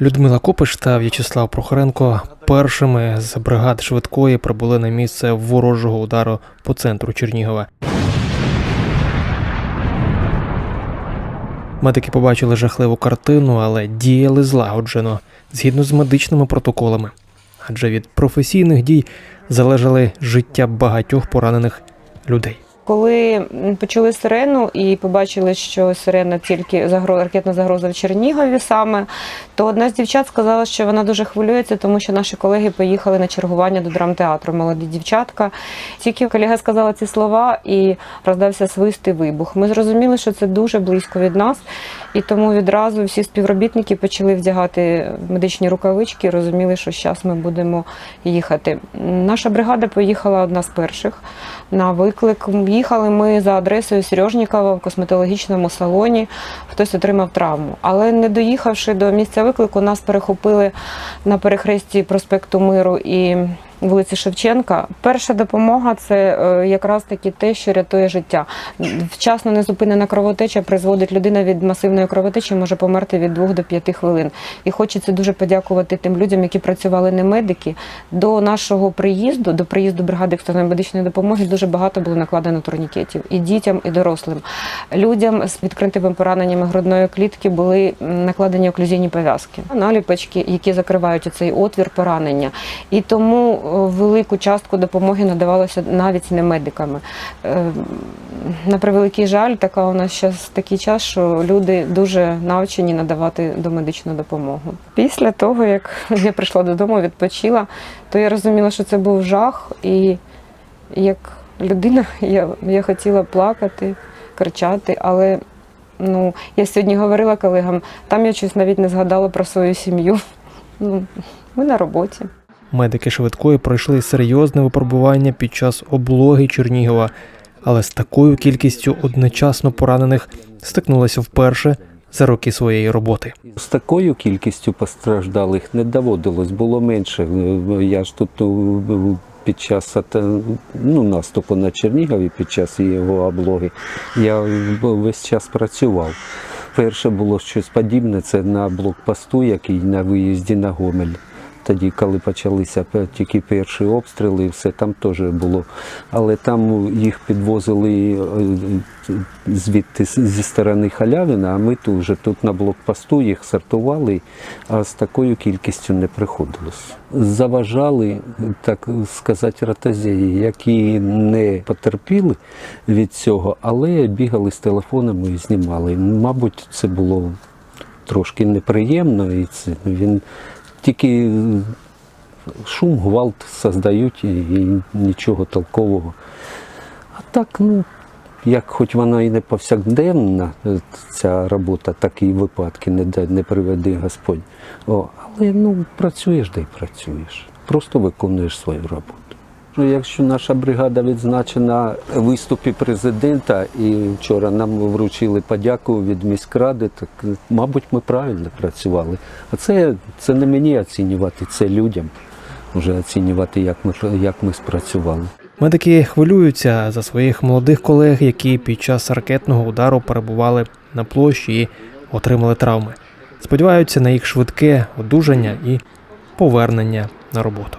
Людмила Копиш та В'ячеслав Прохоренко першими з бригад швидкої прибули на місце ворожого удару по центру Чернігова. Медики побачили жахливу картину, але діяли злагоджено, згідно з медичними протоколами. Адже від професійних дій залежали життя багатьох поранених людей. Коли м, почули сирену і побачили, що сирена тільки загро... ракетна загроза в Чернігові саме, то одна з дівчат сказала, що вона дуже хвилюється, тому що наші колеги поїхали на чергування до драмтеатру. Молоді дівчатка. Тільки колега сказала ці слова і роздався свист вибух. Ми зрозуміли, що це дуже близько від нас, і тому відразу всі співробітники почали вдягати медичні рукавички, і розуміли, що зараз ми будемо їхати. Наша бригада поїхала одна з перших на виклик. Їхали ми за адресою Сережнікова в косметологічному салоні. Хтось отримав травму. Але не доїхавши до місця виклику, нас перехопили на перехресті проспекту Миру і вулиці Шевченка. Перша допомога це е, якраз таки те, що рятує життя. Вчасно незупинена кровотеча призводить людина від масивної кровотечі, може померти від 2 до 5 хвилин. І хочеться дуже подякувати тим людям, які працювали не медики. До нашого приїзду, до приїзду бригади екстреної медичної допомоги, дуже багато було накладено турнікетів і дітям, і дорослим. Людям з відкритими пораненнями грудної клітки були накладені оклюзійні пов'язки, наліпочки, які закривають цей отвір поранення. І тому велику частку допомоги надавалося навіть не медиками. Е, На превеликий жаль, така у нас зараз такий час, що люди дуже навчені надавати домедичну допомогу. Після того, як я прийшла додому, відпочила, то я розуміла, що це був жах, і як людина я, я хотіла плакати, кричати, але ну, я сьогодні говорила колегам, там я щось навіть не згадала про свою сім'ю. Ну, ми на роботі. Медики швидкої пройшли серйозне випробування під час облоги Чернігова, але з такою кількістю одночасно поранених стикнулися вперше за роки своєї роботи. З такою кількістю постраждалих не доводилось, було менше. Я ж тут ну, під час ну, наступу на Чернігові, під час його облоги, я весь час працював. Перше було щось подібне, це на блокпосту, який на виїзді на Гомель. Тоді, коли почалися тільки перші обстріли, все там теж було. Але там їх підвозили е, звідти зі сторони халявина, а ми тут вже тут на блокпосту їх сортували, а з такою кількістю не приходилось. Заважали, так сказати, ротозеї, які не потерпіли від цього, але бігали з телефонами і знімали. Мабуть, це було трошки неприємно, і це він тільки шум, гвалт создають і, нічого толкового. А так, ну, як хоч вона і не повсякденна, е, ця робота, такі випадки не, не приведи Господь. О, але ну, працюєш де й працюєш. Просто виконуєш свою роботу. Ну, Якщо наша бригада відзначена виступі президента, і вчора нам вручили подяку від міськради, так мабуть, ми правильно працювали. А це, це не мені оцінювати, це людям вже оцінювати, як ми, як ми спрацювали. Медики хвилюються за своїх молодих колег, які під час ракетного удару перебували на площі і отримали травми. Сподіваються на їх швидке одужання і повернення на роботу.